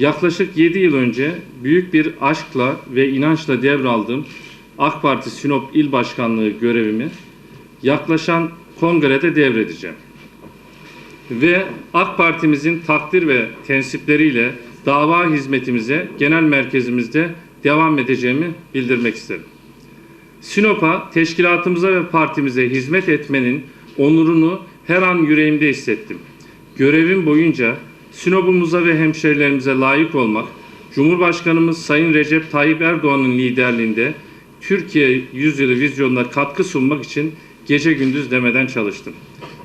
Yaklaşık 7 yıl önce büyük bir aşkla ve inançla devraldığım AK Parti Sinop İl Başkanlığı görevimi yaklaşan kongrede devredeceğim. Ve AK Parti'mizin takdir ve tensipleriyle dava hizmetimize genel merkezimizde devam edeceğimi bildirmek isterim. Sinop'a, teşkilatımıza ve partimize hizmet etmenin onurunu her an yüreğimde hissettim. Görevim boyunca Sinop'umuza ve hemşerilerimize layık olmak, Cumhurbaşkanımız Sayın Recep Tayyip Erdoğan'ın liderliğinde Türkiye yüzyılı vizyonuna katkı sunmak için gece gündüz demeden çalıştım.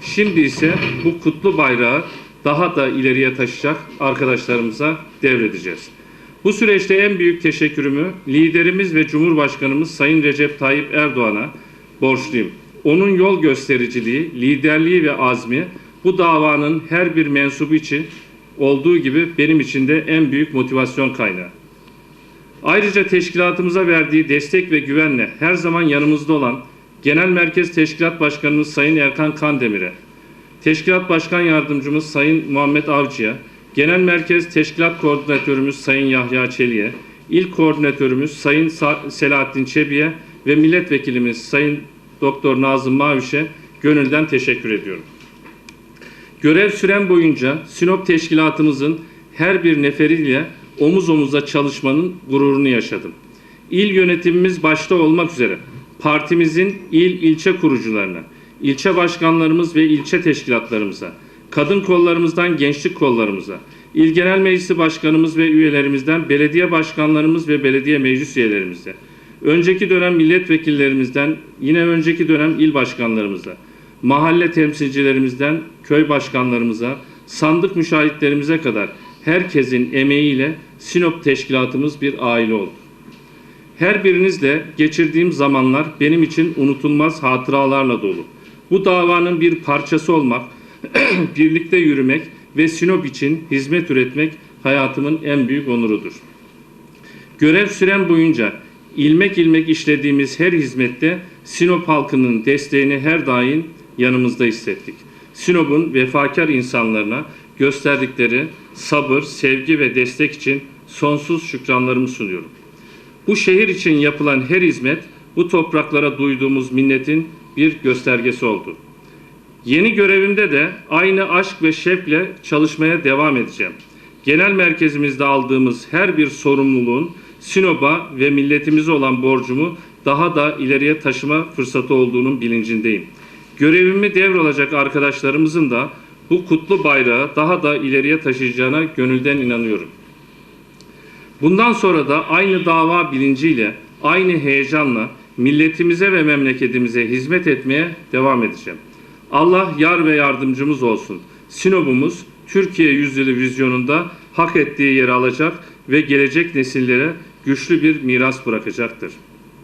Şimdi ise bu kutlu bayrağı daha da ileriye taşıyacak arkadaşlarımıza devredeceğiz. Bu süreçte en büyük teşekkürümü liderimiz ve Cumhurbaşkanımız Sayın Recep Tayyip Erdoğan'a borçluyum. Onun yol göstericiliği, liderliği ve azmi bu davanın her bir mensubu için olduğu gibi benim için de en büyük motivasyon kaynağı. Ayrıca teşkilatımıza verdiği destek ve güvenle her zaman yanımızda olan Genel Merkez Teşkilat Başkanımız Sayın Erkan Kandemir'e, Teşkilat Başkan Yardımcımız Sayın Muhammed Avcı'ya, Genel Merkez Teşkilat Koordinatörümüz Sayın Yahya Çelik'e, İl Koordinatörümüz Sayın Sa- Selahattin Çebi'ye ve Milletvekilimiz Sayın Doktor Nazım Maviş'e gönülden teşekkür ediyorum. Görev süren boyunca Sinop Teşkilatımızın her bir neferiyle omuz omuza çalışmanın gururunu yaşadım. İl yönetimimiz başta olmak üzere partimizin il ilçe kurucularına, ilçe başkanlarımız ve ilçe teşkilatlarımıza, kadın kollarımızdan gençlik kollarımıza, İl Genel Meclisi Başkanımız ve üyelerimizden belediye başkanlarımız ve belediye meclis üyelerimize, önceki dönem milletvekillerimizden, yine önceki dönem il başkanlarımıza, mahalle temsilcilerimizden köy başkanlarımıza, sandık müşahitlerimize kadar herkesin emeğiyle Sinop teşkilatımız bir aile oldu. Her birinizle geçirdiğim zamanlar benim için unutulmaz hatıralarla dolu. Bu davanın bir parçası olmak, birlikte yürümek ve Sinop için hizmet üretmek hayatımın en büyük onurudur. Görev süren boyunca ilmek ilmek işlediğimiz her hizmette Sinop halkının desteğini her daim yanımızda hissettik. Sinop'un vefakar insanlarına gösterdikleri sabır, sevgi ve destek için sonsuz şükranlarımı sunuyorum. Bu şehir için yapılan her hizmet bu topraklara duyduğumuz minnetin bir göstergesi oldu. Yeni görevimde de aynı aşk ve şevkle çalışmaya devam edeceğim. Genel merkezimizde aldığımız her bir sorumluluğun Sinop'a ve milletimize olan borcumu daha da ileriye taşıma fırsatı olduğunun bilincindeyim. Görevimi devralacak arkadaşlarımızın da bu kutlu bayrağı daha da ileriye taşıyacağına gönülden inanıyorum. Bundan sonra da aynı dava bilinciyle, aynı heyecanla milletimize ve memleketimize hizmet etmeye devam edeceğim. Allah yar ve yardımcımız olsun. Sinop'umuz Türkiye yüzyılı vizyonunda hak ettiği yeri alacak ve gelecek nesillere güçlü bir miras bırakacaktır.